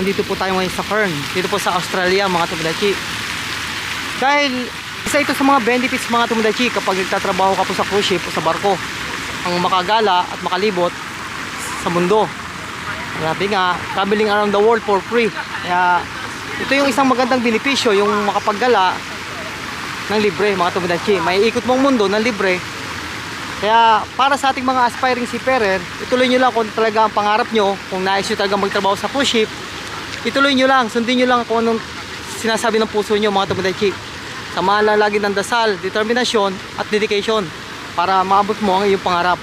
Dito po tayo ngayon sa Fern. Dito po sa Australia mga Tomodachi. Dahil isa ito sa mga benefits mga Tomodachi kapag nagtatrabaho ka po sa cruise ship o sa barko. Ang makagala at makalibot sa mundo. Grabe nga, traveling around the world for free. Kaya ito yung isang magandang benepisyo, yung makapaggala ng libre mga Tomodachi. May ikot mong mundo ng libre. Kaya para sa ating mga aspiring seafarer, ituloy nyo lang kung talaga ang pangarap nyo, kung nais nyo talaga magtrabaho sa cruise ship, ituloy nyo lang, sundin nyo lang kung anong sinasabi ng puso nyo mga Tomodachi. Samahan lang lagi ng dasal, determinasyon at dedication para maabot mo ang iyong pangarap.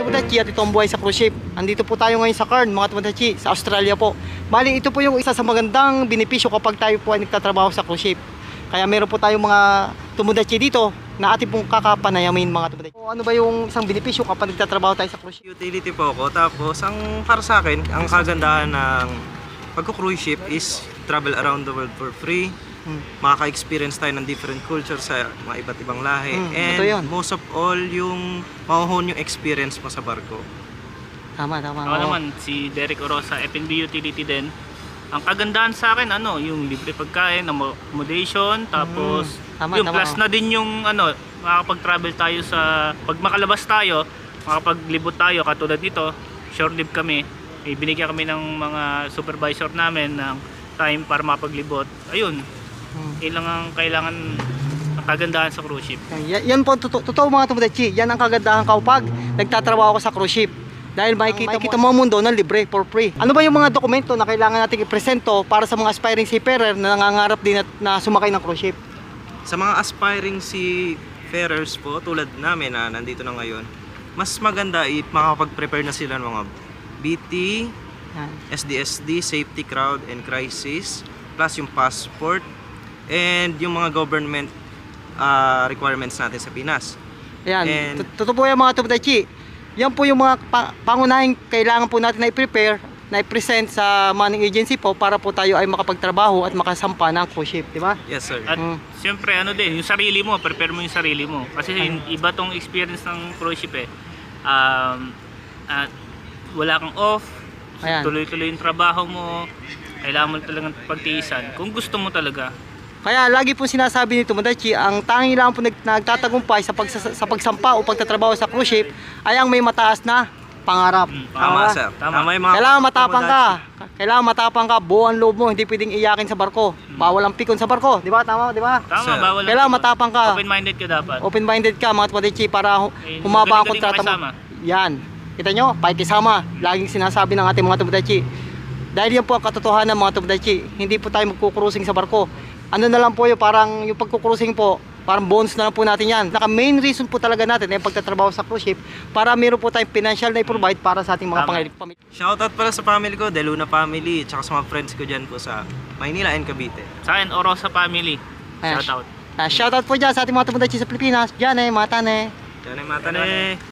Tomodachi at ito ang buhay sa cruise ship. Andito po tayo ngayon sa Cairn, mga Tomodachi, sa Australia po. Bali, ito po yung isa sa magandang benepisyo kapag tayo po ay nagtatrabaho sa cruise ship. Kaya meron po tayong mga Tomodachi dito na ating pong kakapanayamin mga Tomodachi. So, ano ba yung isang benepisyo kapag nagtatrabaho tayo sa cruise ship? Utility po ako. Tapos, ang para sa akin, ang kagandahan ng pagko-cruise ship is travel around the world for free. Hmm. Makaka-experience tayo ng different culture sa mga iba't ibang lahi. Hmm, And most of all, yung mahuhon yung experience mo sa barko. Tama, tama. Ako naman, si Derek Orosa, FNB Utility din. Ang kagandahan sa akin, ano, yung libre pagkain, accommodation, tapos Mm, tama, yung tama, plus na din yung ano, makakapag-travel tayo sa, pag makalabas tayo, makapaglibot tayo, katulad dito, short leave kami, may binigyan kami ng mga supervisor namin ng time para makapaglibot. Ayun, Hmm. yun lang ang kailangan, ang kagandahan sa cruise ship. Yan, yan po, totoo, totoo mga Tomodachi. Yan ang kagandahan kapag nagtatrabaho ka sa cruise ship. Dahil makikita, makikita mo ang mundo ng libre, for free. Ano ba yung mga dokumento na kailangan natin ipresento para sa mga aspiring seafarer na nangangarap din at, na sumakay ng cruise ship? Sa mga aspiring seafarers po, tulad namin na nandito na ngayon, mas maganda i makapag-prepare na sila ng mga BT, Yan. SDSD, Safety Crowd and Crisis, plus yung passport, and yung mga government ah, requirements natin sa Pinas. Ayan, And- Tot- totoo po yan mga Tomodachi. Yan po yung mga pa- pangunahing kailangan po natin na i-prepare, na i-present sa manning agency po para po tayo ay makapagtrabaho at makasampa ng cruise ship, di ba? Yes, sir. At Mm. siyempre ano din, yung sarili mo, prepare mo yung sarili mo. Kasi yung iba tong experience ng cruise ship eh. Um, at wala kang off, tuloy-tuloy yung trabaho mo, kailangan mo talagang pagtiisan. Kung gusto mo talaga. Kaya lagi po sinasabi ni Tomodachi, ang tangi lang po nag, nagtatagumpay sa, pag, sa, pagsampa o pagtatrabaho sa cruise ship ay ang may mataas na pangarap. Mm, Tama, sir. Tama. yung mga Kailangan matapang ka. Kailangan matapang ka. Buo ang loob mo. Hindi pwedeng iyakin sa barko. Bawal ang pikon sa barko. Di ba? Tama, di ba? Tama, Sir. bawal lang Kailangan matapang ka. Open-minded ka dapat. Open-minded ka mga Tomodachi para hu- Eh, humaba ang kontrata mo. Yan. Kita nyo? Pakikisama. Laging sinasabi ng ating mga Tomodachi. Dahil yan po ang katotohanan mga Tomodachi. Hindi po tayo magkukrusing sa barko. Ano na lang po yung parang yung pagkukrusing po, parang bonus na lang po natin yan. Naka main reason po talaga natin ay pagtatrabaho sa cruise ship para meron po tayong financial na i-provide para sa ating mga pangailangan pamilya. Shoutout pala sa family ko, Deluna family, tsaka sa mga friends ko dyan po sa Maynila and Cavite. Sa akin, Orosa family. Ayan. Shout out. Ah, shoutout po dyan sa ating mga Tomodachi sa Pilipinas. Diyan eh, mata eh. Yan